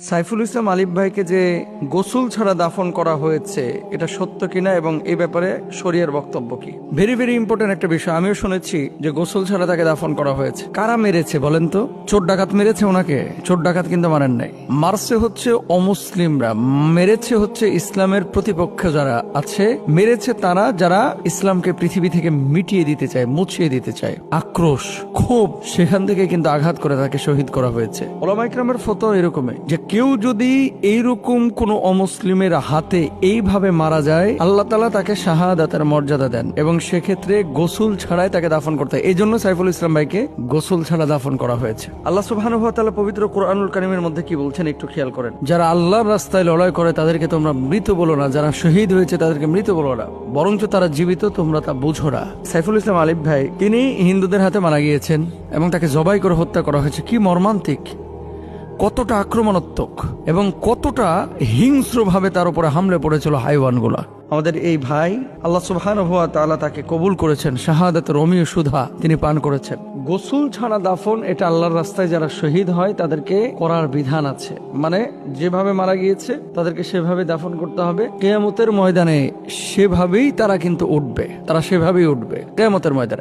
সাইফুল ইসলাম আলিফ ভাইকে যে গোসল ছাড়া দাফন করা হয়েছে, এটা সত্য কিনা এবং এ ব্যাপারে শরিয়ার বক্তব্য কি? ভেরি ভেরি ইম্পর্টেন্ট একটা বিষয়। আমিও শুনেছি যে গোসল ছাড়া তাকে দাফন করা হয়েছে। কারা মেরেছে বলেন তো? চোর ডাকাত মেরেছে ওনাকে? চোর ডাকাত কিন্তু মানেন নাই। মারছে হচ্ছে অমুসলিমরা। মেরেছে হচ্ছে ইসলামের প্রতিপক্ষ যারা আছে। মেরেছে তারা যারা ইসলামকে পৃথিবী থেকে মিটিয়ে দিতে চায়, মুছিয়ে দিতে চায়। আক্রোশ, ক্ষোভ, সেখান থেকে কিন্তু আঘাত করে তাকে শহীদ করা হয়েছে। ওলামা ইকরামের ফটো এরকমই যে কেউ যদি এইরকম কোন অমুসলিমের হাতে এইভাবে মারা যায় আল্লাহ তালা তাকে শাহাদাতের মর্যাদা দেন এবং সেক্ষেত্রে গোসল ছাড়াই তাকে দাফন করতে হয়। এই জন্য সাইফুল ইসলাম ভাইকে গোসল ছাড়া দাফন করা হয়েছে। আল্লাহ সুবহানাহু ওয়া তাআলা পবিত্র কোরআনুল কারিমের মধ্যে কি বলছেন একটু খেয়াল করেন। যারা আল্লাহর রাস্তায় লড়াই করে তাদেরকে তোমরা মৃত বলো না। যারা শহীদ হয়েছে তাদেরকে মৃত বলো না। বরঞ্চ তারা জীবিত তোমরা তা বুঝো না। সাইফুল ইসলাম আলিফ ভাই তিনি হিন্দুদের হাতে মারা গিয়েছেন। এবং তাকে জবাই করে হত্যা করা হয়েছে। কি মর্মান্তিক। কতটা আক্রমণাত্মক এবং কতটা হিংস্রভাবে তার উপরে হামলে পড়েছিল হাইওয়ানগুলা। আমাদের এই ভাই আল্লাহ তাআলা তাকে কবুল করেছেন শাহাদাত রমিও সুধা তিনি পান করেছেন। গোসল ছাড়া দাফন, এটা আল্লাহর রাস্তায় যারা শহীদ হয়, তাদেরকে করার বিধান আছে। মানে যেভাবে মারা গিয়েছে, তাদেরকে সেভাবে দাফন করতে হবে। কেয়ামতের ময়দানে সেভাবেই তারা কিন্তু উঠবে, তারা সেভাবেই উঠবে, কেয়ামতের ময়দানে।